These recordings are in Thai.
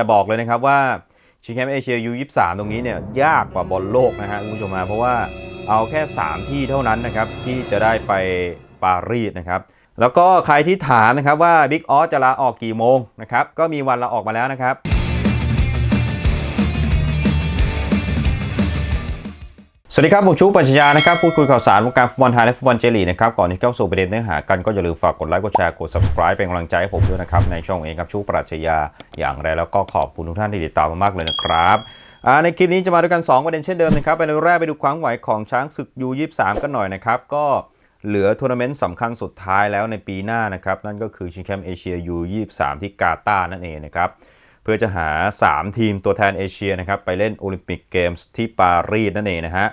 แต่บอกเลยนะครับว่าชิงแชมป์เอเชียยู23ตรงนี้เนี่ยยากกว่าบอลโลกนะฮะคุณผู้ชมมาเพราะว่าเอาแค่ 3 ที่เท่านั้นนะครับที่จะได้ไปปารีสนะครับแล้วก็ใครที่ถามนะครับว่าบิ๊กออสจะลาออกกี่โมงนะครับก็มีวันลาออกมาแล้วนะครับ สวัสดีครับ ผมชูปัญญานะครับ พูดคุยข่าวสารวงการฟุตบอลไทยและฟุตบอลเจลีนะครับ ก่อนที่เข้าสู่ประเด็นเนื้อหากันก็อย่าลืมฝากกดไลค์กดแชร์กด subscribe เป็นกำลังใจให้ผมด้วยนะครับ ในช่องเองครับชูปรัชญาอย่างไรแล้วก็ขอบคุณทุกท่านที่ติดตามมากๆเลยนะครับในคลิปนี้จะมาด้วยกัน 2 ประเด็นเช่นเดิมนะครับไปเรื่องแรกไปดูความไหวของช้างศึกยู23กันหน่อยนะครับก็เหลือทัวร์นาเมนต์สำคัญสุดท้ายแล้วในปีหน้านะครับนั่นก็คือชิงแชมป์เอเชียยู23ที่กาตาร์นั่นเองนะครับเพื่อจะหา 3 ทีมตัวแทนเอเชียนะครับไปเล่นโอลิมปิกเกมส์ที่ปารีสนั่นเองนะฮะ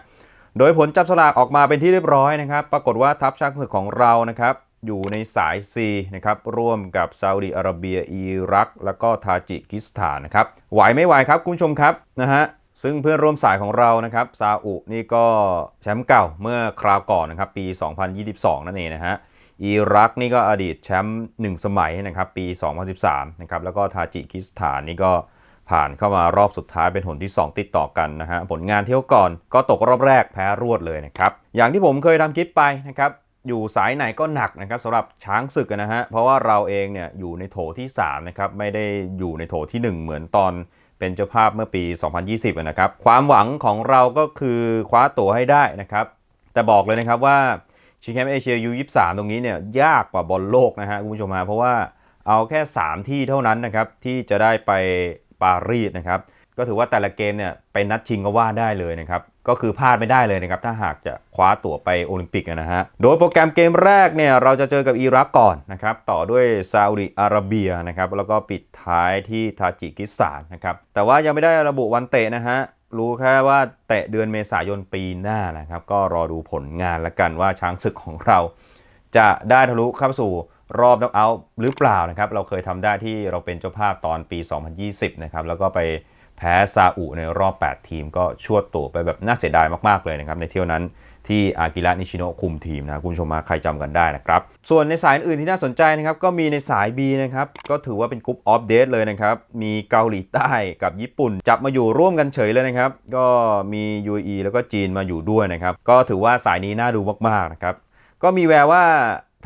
โดยผลจับสลากออกมาเป็นที่เรียบร้อยนะครับ ปรากฏว่าทัพช้างศึกของเรานะครับ อยู่ในสาย C นะครับ ร่วมกับซาอุดีอาระเบีย อิรัก แล้วก็ทาจิกิสถานนะครับ ไหวไม่ไหวครับคุณผู้ชมครับนะฮะ ซึ่งเพื่อนร่วมสายของเรานะครับ ซาอุนี่ก็แชมป์เก่าเมื่อคราวก่อนนะครับ ปี 2022 นั่นเองนะฮะ อิรักนี่ก็อดีตแชมป์1สมัยนะครับ ปี 2013 นะครับ แล้วก็ทาจิกิสถานนี่ก็ ผ่านเข้ามารอบสุดท้ายเป็นหนที่ 2 ติดต่อกันนะฮะผลงานเที่ยวก่อนก็ตกรอบแรกแพ้รวดเลยนะครับอย่างที่ผมเคยทำคลิปไปนะครับอยู่สายไหนก็หนักนะครับสำหรับช้างศึกนะฮะเพราะว่าเราเองเนี่ยอยู่ในโถที่3นะครับไม่ได้อยู่ในโถที่ 1 เหมือนตอนเป็นเจ้าภาพเมื่อปี 2020นะครับความหวังของเราก็คือคว้าตั๋วให้ได้นะครับแต่บอกเลยนะครับว่าชิงแชมป์เอเชียยู23ตรงนี้เนี่ยยากกว่าบอลโลกนะฮะคุณผู้ชมฮะเพราะว่าเอาแค่ 3 ที่เท่านั้นนะครับที่จะได้ไป ปารีสนะครับก็ถือว่าแต่ละเกมเนี่ยเป็นนัดชิงก็ว่าได้เลยนะครับก็คือพลาดไม่ได้เลยนะครับถ้าหากจะคว้าตั๋วไปโอลิมปิกนะฮะโดยโปรแกรมเกมแรกเนี่ยเราจะเจอกับอิรักก่อนนะครับต่อด้วยซาอุดิอาระเบียนะครับแล้วก็ปิดท้ายที่ทาจิกิสถานนะครับแต่ว่ายังไม่ได้ระบุวันเตะนะฮะรู้แค่ว่าเตะเดือนเมษายนปีหน้านะครับก็รอดูผลงานละกันว่าช้างศึกของเรา จะได้ทะลุเข้าสู่ รอบน็อกเอาท์หรือเปล่านะครับ เราเคยทำได้ที่เราเป็นเจ้าภาพตอนปี 2020 นะครับ แล้วก็ไปแพ้ซาอุในรอบ 8 ทีม ก็ชวดตัวไปแบบน่าเสียดายมากๆเลยนะครับ ในเที่ยวนั้นที่อากิระนิชิโนะคุมทีมนะคุณผู้ชมมาใครจำกันได้นะครับ ส่วนในสายอื่นที่น่าสนใจนะครับ ก็มีในสาย B นะครับ ก็ถือว่าเป็นกรุ๊ปออฟเดตเลยนะครับ มีเกาหลีใต้กับญี่ปุ่น จับมาอยู่ร่วมกันเฉยเลยนะครับ ก็มี UAE แล้วก็จีนมาอยู่ด้วยนะครับ ก็ถือว่าสายนี้น่าดูมากๆนะครับก็มีแววว่า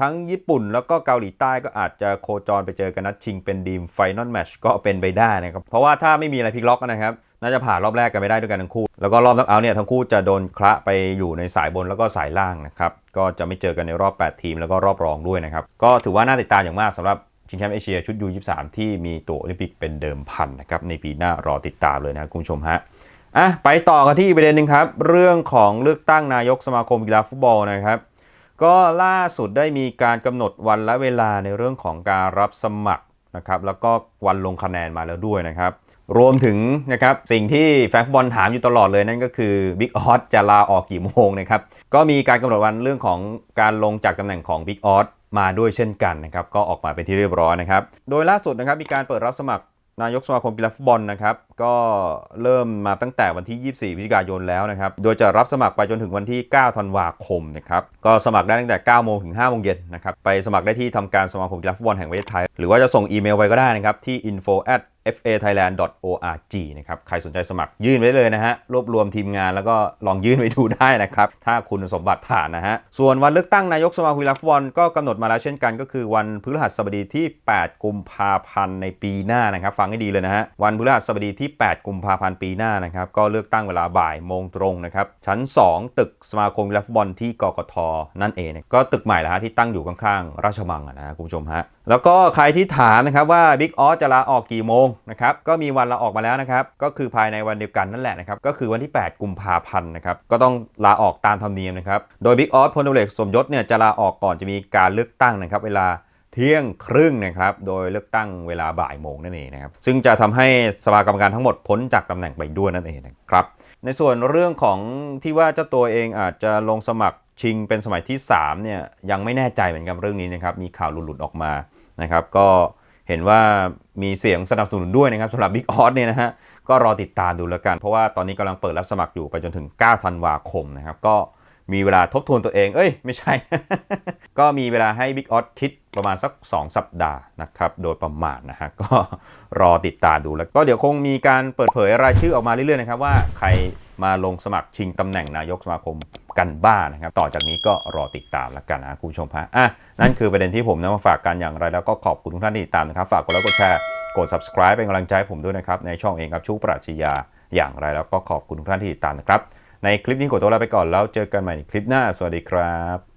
ทั้งญี่ปุ่นแล้วก็เกาหลีใต้ก็อาจจะโคจรไปเจอกันนัดชิงเป็นดีมไฟนอลแมชก็เป็นไปได้นะครับ เพราะว่าถ้าไม่มีอะไรพลิกล็อกนะครับ น่าจะผ่านรอบแรกกันไม่ได้ด้วยกันทั้งคู่ แล้วก็รอบน็อกเอาท์เนี่ยทั้งคู่จะโดนคละไปอยู่ในสายบนแล้วก็สายล่างนะครับ ก็จะไม่เจอกันในรอบ 8 ทีมแล้วก็รอบรองด้วยนะครับ ก็ถือว่าน่าติดตามอย่างมากสำหรับชิงแชมป์เอเชียชุดยู23ที่มีตัวโอลิมปิกเป็นเดิมพันนะครับในปีหน้ารอติดตามเลยนะคุณผู้ชมฮะอะไปต่อกันที่ประเด็นหนึ่งครับเรื่องของเลือกตั้งนายกสมาคมกีฬาฟุตบอลนะครับ ก็ล่าสุดได้มีการกำหนดวันและเวลาในเรื่องของการรับสมัครนะครับแล้วก็วันลงคะแนนมาแล้วด้วยนะครับ รวมถึงนะครับสิ่งที่แฟนฟุตบอลถามอยู่ตลอดเลยนั่นก็คือบิ๊กออสจะลาออกกี่โมงนะครับก็มีการกำหนดวันเรื่องของการลงจากตำแหน่งของบิ๊กออสมาด้วยเช่นกันนะครับก็ออกมาเป็นที่เรียบร้อยนะครับ โดยล่าสุดนะครับมีการเปิดรับสมัคร นายกสมาคมกีฬาฟุตบอลนะครับ ก็เริ่มมาตั้งแต่วันที่ 24พฤศจิกายนแล้วนะครับ โดยจะรับสมัครไปจนถึงวันที่ 9 ธันวาคมนะครับ ก็สมัครได้ตั้งแต่ 9 โมงถึง 5 โมงเย็นนะครับ ไปสมัครได้ที่ทำการสมาคมกีฬาฟุตบอลแห่งประเทศไทย หรือว่าจะส่งอีเมลไปก็ได้นะครับ ที่ info at fathailand.org นะครับ ใครสนใจสมัครยื่นไว้เลยนะฮะ รวบรวมทีมงานแล้วก็ลองยื่นไว้ดูได้นะครับ ถ้าคุณสมบัติผ่านนะฮะ ส่วนวันเลือกตั้งนายกสมาคมกีฬาฟุตบอลก็กำหนดมาแล้วเช่นกันก็คือวันพฤหัสบดีที่ 8 กุมภาพันธ์ในปีหน้านะครับ ฟังให้ดีเลยนะฮะ วันพฤหัสบดีที่ 8 กุมภาพันธ์ปีหน้านะครับ ก็เลือกตั้งเวลาบ่ายโมงตรงนะครับ ชั้น 2 ตึกสมาคมกีฬาฟุตบอลที่กกทนั่นเอง ก็ตึกใหม่แล้วฮะที่ตั้งอยู่ข้างๆราชมังอะนะคุณผู้ชมฮะ แล้วก็ใครที่ถามนะครับว่าบิ๊กออสจะลาออกกี่โมงนะครับก็มีวันลาออกมาแล้วนะครับก็คือภายในวันเดียวกันนั่นแหละนะครับก็คือวันที่ 8 กุมภาพันธ์นะครับก็ต้องลาออกตามธรรมเนียมนะครับโดยบิ๊กออสพลตำรวจเอกสมยศเนี่ยจะลาออกก่อนจะมีการเลือกตั้งนะครับเวลาเที่ยงครึ่งนะครับโดยเลือกตั้งเวลาบ่ายโมงนั่นเองนะครับซึ่งจะทำให้สภากรรมการทั้งหมดพ้นจากตำแหน่งไปด้วยนั่นเองนะครับในส่วนเรื่องของที่ว่าเจ้าตัวเองอาจจะลงสมัครชิงเป็นสมัยที่3เนี่ยยังไม่แน่ใจเหมือนกันเรื่องนี้นะครับมีข่าวหลุดๆออกมานะครับก็ เห็นว่ามีเสียงสนับสนุนด้วยนะครับสำหรับบิ๊กออสเนี่ยนะฮะก็รอติดตามดูแล้วกัน เพราะว่าตอนนี้กำลังเปิดรับสมัครอยู่ไปจนถึง 9 ธันวาคมนะครับก็ มีเวลาทบทวนตัวเอง เอ้ย ไม่ใช่ ก็มีเวลาให้ Big o อ s คิดประมาณสัก 2 สัปดาห์นะครับ โดยประมาณนะฮะ ก็รอติดตามดูแล้ว ก็เดี๋ยวคงมีการเปิดเผยรายชื่อออกมาเรื่อยๆนะครับว่าใครมาลงสมัครชิงตำแหน่งนายกสมาคมกันบ้างนะครับ ต่อจากนี้ก็รอติดตามแล้วกันนะคุณผู้ชมฮะอะนั่นคือประเด็นที่ผมนำมาฝากกันอย่างไร แล้วก็ขอบคุณทุกท่านที่ติดตามนะครับ ฝากกดไลค์กดแชร์กด subscribe เป็นกำลังใจให้ผมด้วยนะครับ ในช่องเองครับชูปรัชญาอย่างไรแล้วก็ขอบคุณทุกท่านที่ติดตามนะครับ ในคลิปนี้ขอตัวลาไปก่อนแล้วเจอกันใหม่ในคลิปหน้า สวัสดีครับ